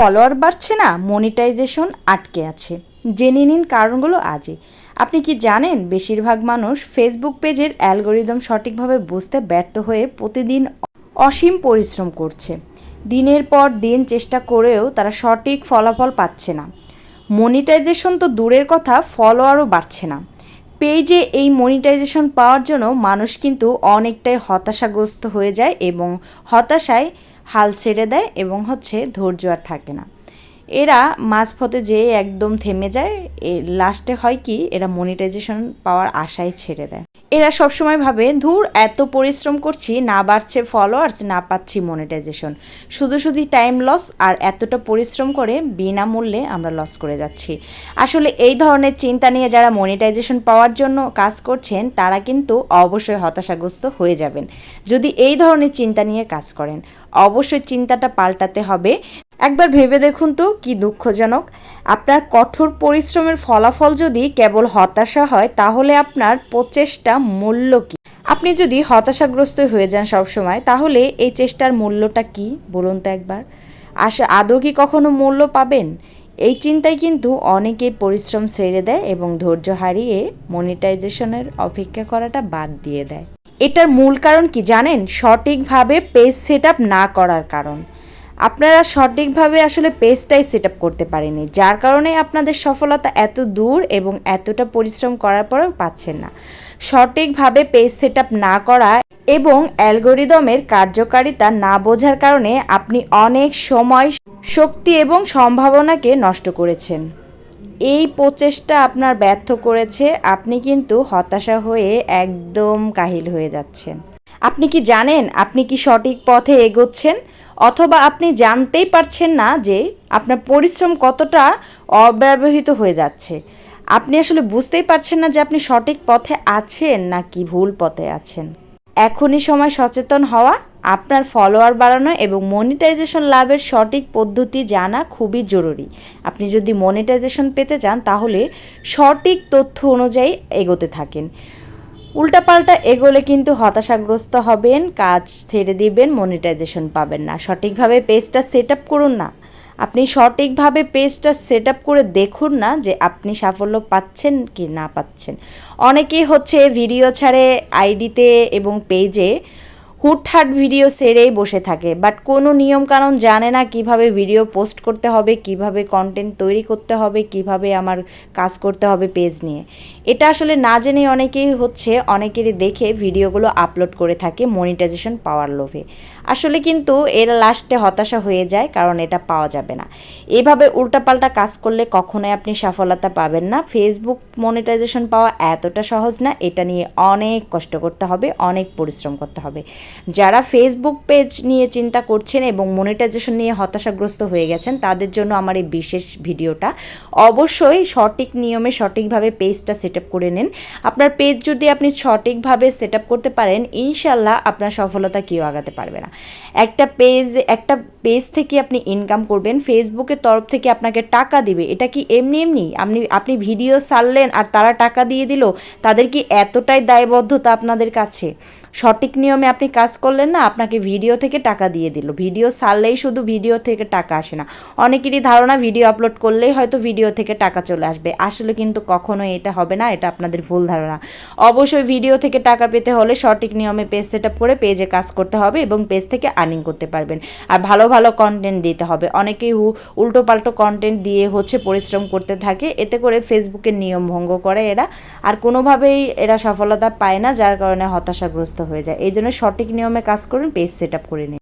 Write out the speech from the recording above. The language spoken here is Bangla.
ফলোয়ার বাড়ছে না, মনিটাইজেশন আটকে আছে। জেনে নিন কারণগুলো আজই। আপনি কি জানেন, বেশিরভাগ মানুষ ফেসবুক পেজের অ্যালগোরিদম সঠিকভাবে বুঝতে ব্যর্থ হয়ে প্রতিদিন অসীম পরিশ্রম করছে। দিনের পর দিন চেষ্টা করেও তারা সঠিক ফলাফল পাচ্ছে না। মনিটাইজেশন তো দূরের কথা, ফলোয়ারও বাড়ছে না। পেজে এই মনিটাইজেশন পাওয়ার জন্য মানুষ কিন্তু অনেকটাই হতাশাগ্রস্ত হয়ে যায় এবং হতাশায় হাল ছেড়ে দেয় এবং হচ্ছে ধৈর্য আর থাকে না। এরা মাঝপথে যেয়ে একদম থেমে যায়। এ লাস্টে হয় কি, এরা মনিটাইজেশন পাওয়ার আশায় ছেড়ে দেয়। এরা সবসময় ভাবে, ধুর, এত পরিশ্রম করছি, না বাড়ছে ফলোয়ার্স না পাচ্ছি মনিটাইজেশন শুধু শুধু টাইম লস আর এতটা পরিশ্রম করে বিনামূল্যে আমরা লস করে যাচ্ছি। আসলে এই ধরনের চিন্তা নিয়ে যারা মনিটাইজেশন পাওয়ার জন্য কাজ করছেন, তারা কিন্তু অবশ্যই হতাশাগ্রস্ত হয়ে যাবেন। যদি এই ধরনের চিন্তা নিয়ে কাজ করেন, অবশ্যই চিন্তাটা পাল্টাতে হবে। একবার ভেবে দেখুন তো কি দুঃখজনক। আপনার কঠোর পরিশ্রমের ফলাফল যদি কেবল হতাশা হয়, তাহলে আপনার প্রচেষ্টা মূল্য কী? আপনি যদি হতাশাগ্রস্ত হয়ে যান সবসময়, তাহলে এই চেষ্টার মূল্যটা কি? বলুন তো একবার। আসে আদৌ কি কখনো মূল্য পাবেন? এই চিন্তায় কিন্তু অনেকেই পরিশ্রম ছেড়ে দেয় এবং ধৈর্য হারিয়ে মনিটাইজেশনের অপেক্ষা করাটা বাদ দিয়ে দেয়। এটার মূল কারণ কি জানেন? সঠিকভাবে পেজ সেট না করার কারণ। আপনারা সঠিকভাবে আসলে পেজটাই সেট আপ করতে পারেনি যার কারণে আপনাদের সফলতা এত দূর এবং এতটা পরিশ্রম করার পরেও পাচ্ছেন না। সঠিকভাবে পেজ সেট আপ না করা এবং অ্যালগোরিদমের কার্যকারিতা না বোঝার কারণে আপনি অনেক সময় শক্তি এবং সম্ভাবনাকে নষ্ট করেছেন। এই প্রচেষ্টা আপনার ব্যর্থ করেছে, আপনি কিন্তু হতাশা হয়ে একদম কাহিল হয়ে যাচ্ছেন। আপনি কি জানেন আপনি কি সঠিক পথে এগোচ্ছেন? অথবা আপনি জানতেই পারছেন না যে আপনার পরিশ্রম কতটা অব্যবহৃত হয়ে যাচ্ছে। আপনি আসলে বুঝতেই পারছেন না যে আপনি সঠিক পথে আছেন নাকি ভুল পথে আছেন। এখনই সময় সচেতন হওয়া, আপনার ফলোয়ার বাড়ানো এবং মনিটাইজেশন লাভের সঠিক পদ্ধতি জানা খুবই জরুরি। আপনি যদি মনিটাইজেশন পেতে চান তাহলে সঠিক তথ্য অনুযায়ী এগোতে থাকেন। উল্টাপাল্টা এগোলে কিন্তু হতাশাগ্রস্ত হবেন, কাজ ছেড়ে দিবেন মনিটাইজেশন পাবেন না। সঠিকভাবে পেজটা সেট আপ করুন না। আপনি সঠিকভাবে পেজটা সেট আপ করে দেখুন না যে আপনি সাফল্য পাচ্ছেন কি না পাচ্ছেন। অনেকেই হচ্ছে ভিডিও ছাড়ে আইডিতে এবং পেজে হুটহাট ভিডিও সেরেই বসে থাকে। বাট কোনো নিয়মকানুন জানে না কীভাবে ভিডিও পোস্ট করতে হবে, কীভাবে কন্টেন্ট তৈরি করতে হবে, কীভাবে আমার কাজ করতে হবে পেজ নিয়ে। এটা আসলে না জেনে অনেকেই হচ্ছে, অনেকেরই দেখে ভিডিওগুলো আপলোড করে থাকে মনিটাইজেশন পাওয়ার লোভে। আসলে কিন্তু এর লাস্টে হতাশা হয়ে যায়, কারণ এটা পাওয়া যাবে না। এভাবে উল্টাপাল্টা কাজ করলে কখনোই আপনি সফলতা পাবেন না। ফেসবুক মনিটাইজেশন পাওয়া এতটা সহজ না, এটা নিয়ে অনেক কষ্ট করতে হবে, অনেক পরিশ্রম করতে হবে। যারা ফেসবুক পেজ নিয়ে চিন্তা করছেন এবং মনিটাইজেশন নিয়ে হতাশাগ্রস্ত হয়ে গেছেন, তাদের জন্য আমার এই বিশেষ ভিডিওটা। অবশ্যই সঠিক নিয়মে সঠিকভাবে পেজটা সেট করে নিন। আপনার পেজ যদি আপনি সঠিকভাবে সেট করতে পারেন ইনশাল্লাহ আপনার সফলতা কেউ আগাতে পারবে না। একটা পেজ একটা পেজ থেকে আপনি ইনকাম করবেন ফেসবুকের তরফ থেকে আপনাকে টাকা দিবে। এটা কি এমনি এমনি? আপনি আপনি ভিডিও সারলেন আর তারা টাকা দিয়ে দিল, তাদের কি এতটাই দায়বদ্ধতা আপনাদের কাছে? সঠিক নিয়মে আপনি কাজ করলেন না, আপনাকে ভিডিও থেকে টাকা দিয়ে দিল। ভিডিও সারলেই শুধু ভিডিও থেকে টাকা আসে না। অনেকেরই ধারণা, ভিডিও আপলোড করলেই হয়তো ভিডিও থেকে টাকা চলে আসবে। আসলে কিন্তু কখনোই এটা হবে না, এটা আপনাদের ভুল ধারণা। অবশ্যই ভিডিও থেকে টাকা পেতে হলে সঠিক নিয়মে পেজ সেট আপ করে পেজে কাজ করতে হবে এবং পেজ থেকে আর্নিং করতে পারবেন। আর ভালো ভালো কন্টেন্ট দিতে হবে। অনেকেই উল্টো পাল্টো কন্টেন্ট দিয়ে হচ্ছে পরিশ্রম করতে থাকে, এতে করে ফেসবুকের নিয়ম ভঙ্গ করে এরা। আর কোনোভাবেই এরা সফলতা পায় না, যার কারণে হতাশাগ্রস্ত হয়ে যায়। এই জন্য সঠিক নিয়মে কাজ করুন পেজ সেট করে নিন।